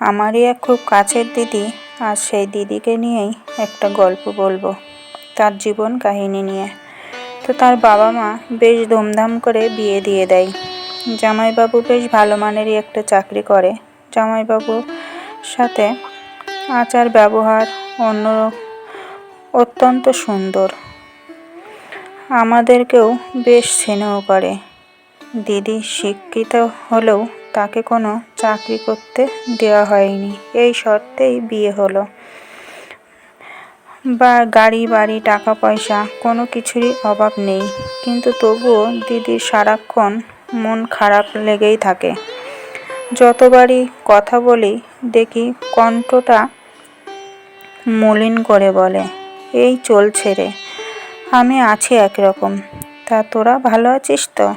আমারই এক খুব কাছের দিদি, আর সেই দিদিকে নিয়েই একটা গল্প বলব, তার জীবন কাহিনী নিয়ে। তো তার বাবা মা বেশ ধুমধাম করে বিয়ে দিয়ে দেয়। জামাইবাবু বেশ ভালো মানেরই একটা চাকরি করে। জামাইবাবুর সাথে আচার ব্যবহার অন্য অত্যন্ত সুন্দর। আমাদেরকেও বেশ স্নেহ করে। দিদি শিক্ষিত হলেও তাকে কোনো চাকরি করতে দেওয়া হয়নি। এই শর্তেই বিয়ে হলো। বা গাড়ি, বাড়ি টাকা পয়সা কোনো কিছুরই অভাব নেই। কিন্তু তবুও দিদির সারাক্ষণ মন খারাপ লেগেই থাকে। যতবারই কথা বলি, দেখি কণ্ঠটা মলিন করে বলে, এই চলছে রে। আমি আছি একরকম। তা তোরা ভালো আছিস তো?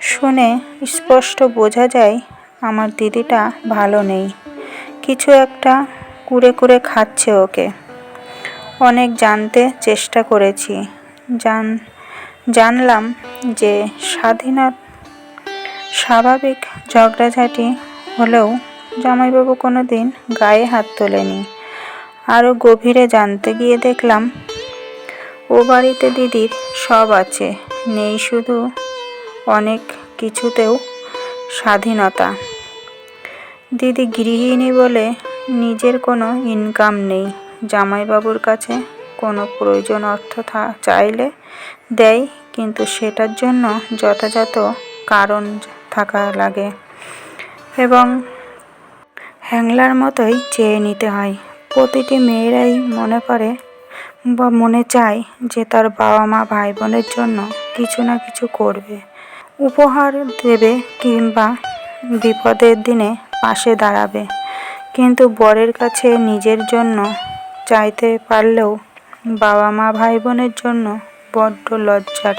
শুনে স্পষ্ট বোঝা যায় আমার দিদিটা ভালো নেই। কিছু একটা কুড়ে কুরে খাচ্ছে ওকে। অনেক জানতে চেষ্টা করেছি। জান, জানলাম যে স্বাধীনত স্বাভাবিক ঝগড়াঝাটি হলেও জামাইবাবু কোনো দিন গায়ে হাত তোলেনি। আরও গভীরে জানতে গিয়ে দেখলাম, ও বাড়িতে দিদির সব আছে। নেই শুধু অনেক কিছুতেও স্বাধীনতা। দিদি গৃহিণী বলে নিজের কোনো ইনকাম নেই। জামাইবাবুর কাছে কোনো প্রয়োজন অর্থ থা চাইলে দেয়, কিন্তু সেটার জন্য যথাযথ কারণ থাকা লাগে এবং হ্যাংলার মতোই চেয়ে নিতে হয়। প্রতিটি মেয়েরাই মনে করে বা মনে চায় যে তার বাবা মা ভাই বোনের জন্য কিছু না কিছু করবে। উপহার দেবে কিংবা বিপদের দিনে পাশে দাঁড়াবে। কিন্তু বরের কাছে নিজের জন্য চাইতে পারলেও বাবা মা ভাই বোনের জন্য বড্ড লজ্জার।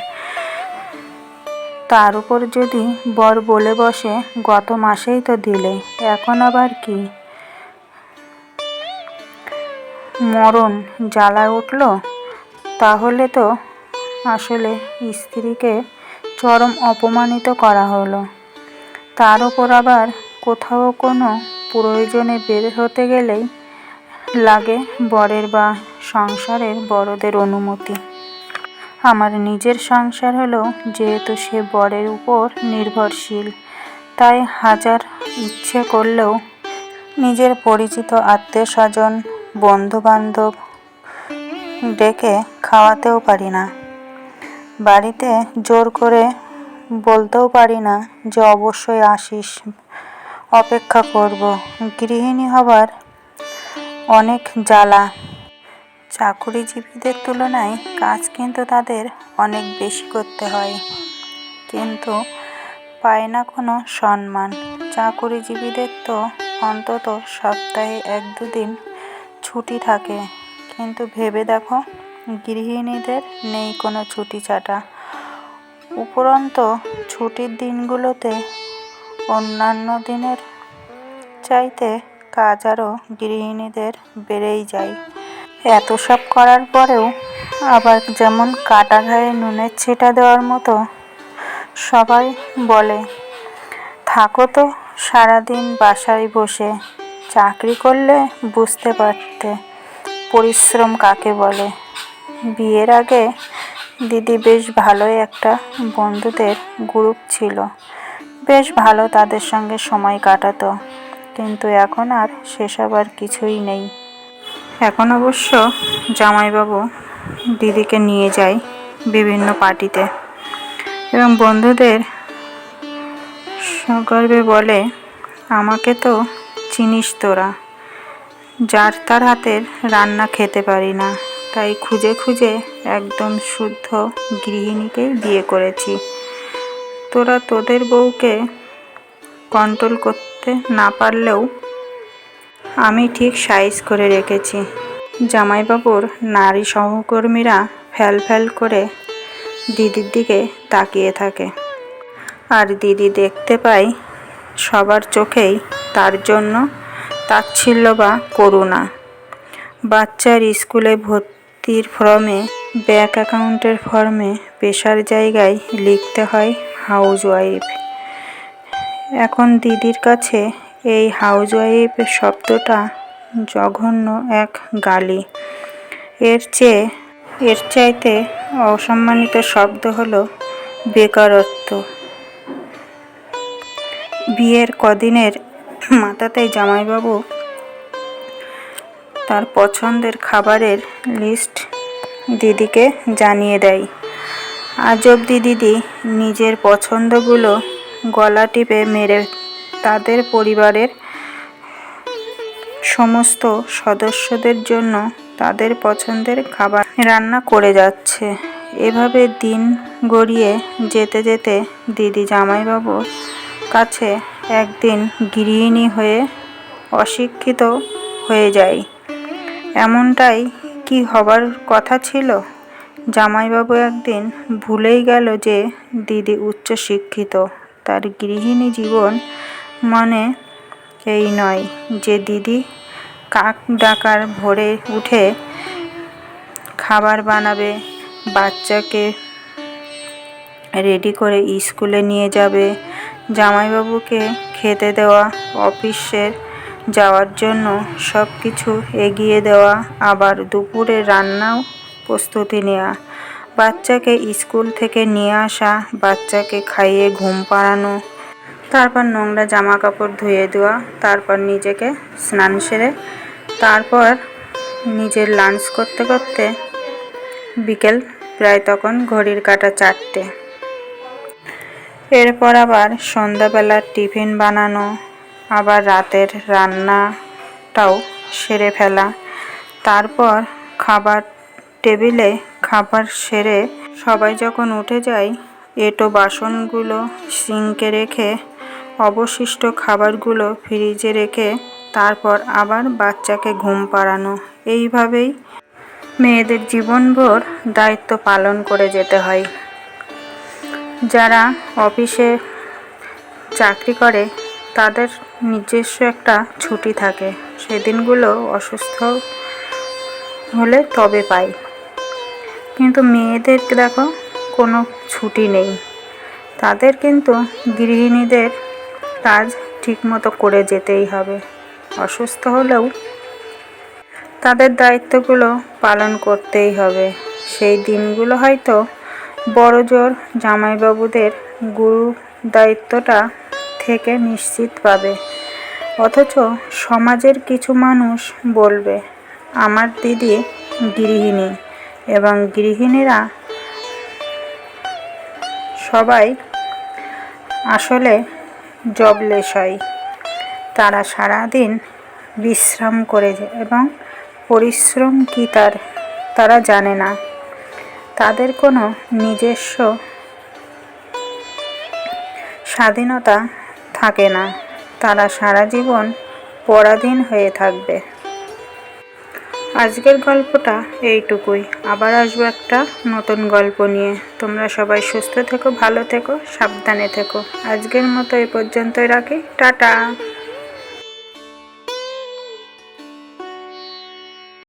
তার উপর যদি বর বলে বসে, গত মাসেই তো দিলে, এখন আবার কি? মরণ জ্বালা উঠল, তাহলে তো আসলে স্ত্রীকে চরম অপমানিত করা হলো। তার ওপর আবার কোথাও কোনো প্রয়োজনে বের হতে গেলেই লাগে বরের বা সংসারের বড়দের অনুমতি। আমার নিজের সংসার হলেও যেহেতু সে বরের উপর নির্ভরশীল, তাই হাজার ইচ্ছে করলেও নিজের পরিচিত আত্মীয় স্বজন বন্ধুবান্ধব ডেকে খাওয়াতেও পারি না। বাড়িতে জোর করে বলতেও পারি না যে অবশ্যই আসিস। অপেক্ষা করব। গৃহিণী হবার অনেক জ্বালা। চাকুরিজীবীদের তুলনায় কাজ কিন্তু তাদের অনেক বেশি করতে হয়। কিন্তু পায় না কোনো সম্মান। চাকুরিজীবীদের তো অন্তত সপ্তাহে এক দুদিন ছুটি থাকে। কিন্তু ভেবে দেখো গৃহিণীদের নেই কোনো ছুটি ছাটা। উপরন্ত ছুটির দিনগুলোতে অন্যান্য দিনের চাইতে কাজ আরও গৃহিণীদের বেড়েই যায়। এত সব করার পরেও আবার যেমন কাটা ঘায়ে নুনের ছিটা দেওয়ার মতো সবাই বলে, থাকো তো সারাদিন বাসায় বসে, চাকরি করলে বুঝতে পারতে। পরিশ্রম কাকে বলে? বিয়ের আগে দিদি বেশ ভালোই একটা বন্ধুদের গ্রুপ ছিল। বেশ ভালো তাদের সঙ্গে সময় কাটাতো। কিন্তু এখন আর সেসব আর কিছুই নেই। এখন অবশ্য জামাইবাবু দিদিকে নিয়ে যায় বিভিন্ন পার্টিতে এবং বন্ধুদের সগর্বে বলে, আমাকে তো চিনিস তোরা। যার তার হাতের রান্না খেতে পারি না। তাই খুঁজে খুঁজে একদম শুদ্ধ গৃহিণীকেই বিয়ে করেছি। তোরা তোদের বউকে কন্ট্রোল করতে না পারলেও আমি ঠিক সাইজ করে রেখেছি। জামাইবাবুর নারী সহকর্মীরা ফ্যাল ফ্যাল করে দিদির দিকে তাকিয়ে থাকে। আর দিদি দেখতে পাই সবার চোখেই তার জন্য তাচ্ছিল্য বা করুণা। বাচ্চার স্কুলে ভর্তির ফর্মে ব্যাঙ্ক অ্যাকাউন্টের ফর্মে, পেশার জায়গায় লিখতে হয় হাউস ওয়াইফ এখন দিদির কাছে এই হাউসওয়াইফ শব্দটা জঘন্য এক গালি। এর চেয়ে, এর চাইতে অসম্মানিত শব্দ হলো বেকারত্ব। বিয়ের কদিনের মাথাতেই জামাইবাবু তার পছন্দের খাবারের লিস্ট দিদিকে জানিয়ে দেয়। আজ দিদি নিজের পছন্দগুলো গলা টিপে মেরে তাদের পরিবারের সমস্ত সদস্যদের জন্য তাদের পছন্দের খাবার রান্না করে যাচ্ছে। এভাবে দিন গড়িয়ে যেতে যেতে দিদি জামাইবাবুর কাছে একদিন গৃহিণী হয়ে অশিক্ষিত হয়ে যায়। এমনটাই কি হবার কথা ছিল? জামাইবাবু একদিন ভুলেই গেল যে দিদি উচ্চ শিক্ষিত তার গৃহিণী জীবন মানে এই নয় যে দিদি কাক ডাকার ভোরে উঠে খাবার বানাবে, বাচ্চাকে রেডি করে স্কুলে নিয়ে যাবে, জামাইবাবুকে খেতে দেওয়া, অফিসের যাওয়ার জন্য সব কিছু এগিয়ে দেওয়া, আবার দুপুরে রান্নাও প্রস্তুতি নেওয়া বাচ্চাকে স্কুল থেকে নিয়ে আসা, বাচ্চাকে খাইয়ে ঘুম পাড়ানো, তারপর নোংরা জামা কাপড় ধুয়ে দেওয়া, তারপর নিজেকে স্নান সেরে, তারপর নিজের লাঞ্চ করতে করতে বিকেল প্রায় তখন ঘড়ির কাটা চারটে। এরপর আবার সন্ধ্যাবেলার টিফিন বানানো আবার রাতের রান্নাটাও সেরে ফেলা। তারপর খাবার টেবিলে খাবার সেরে সবাই যখন উঠে যায়, এঁটো বাসনগুলো সিঙ্কে রেখে, অবশিষ্ট খাবারগুলো ফ্রিজে রেখে তারপর আবার বাচ্চাকে ঘুম পাড়ানো। এইভাবেই মেয়েদের জীবনভর দায়িত্ব পালন করে যেতে হয়। যারা অফিসে চাকরি করে তাদের নিজস্ব একটা ছুটি থাকে। সেদিনগুলো অসুস্থ হলে তবে পাই। কিন্তু মেয়েদের দেখো, কোনো ছুটি নেই। তাদের কিন্তু গৃহিণীদের কাজ ঠিকমতো করে যেতেই হবে। অসুস্থ হলেও তাদের দায়িত্বগুলো পালন করতেই হবে। সেই দিনগুলো হয়তো বড়জোর জামাইবাবুদের গুরু দায়িত্বটা থেকে নিশ্চিত পাবে। অথচ সমাজের কিছু মানুষ বলবে, আমার দিদি গৃহিণী। এবং গৃহিণীরা সবাই আসলে জবলেস হয়। তারা সারাদিন বিশ্রাম করে এবং পরিশ্রম কী তার, তারা জানে না। তাদের কোনো নিজস্ব স্বাধীনতা থাকে না। তারা সারা জীবন পরাধীন হয়ে থাকবে। আজকের গল্পটা এইটুকুই। আবার আসব একটা নতুন গল্প নিয়ে। তোমরা সবাই সুস্থ থেকো, ভালো থেকো, সাবধানে থেকো। আজকের মতো এই পর্যন্তই রাখি। টাটা!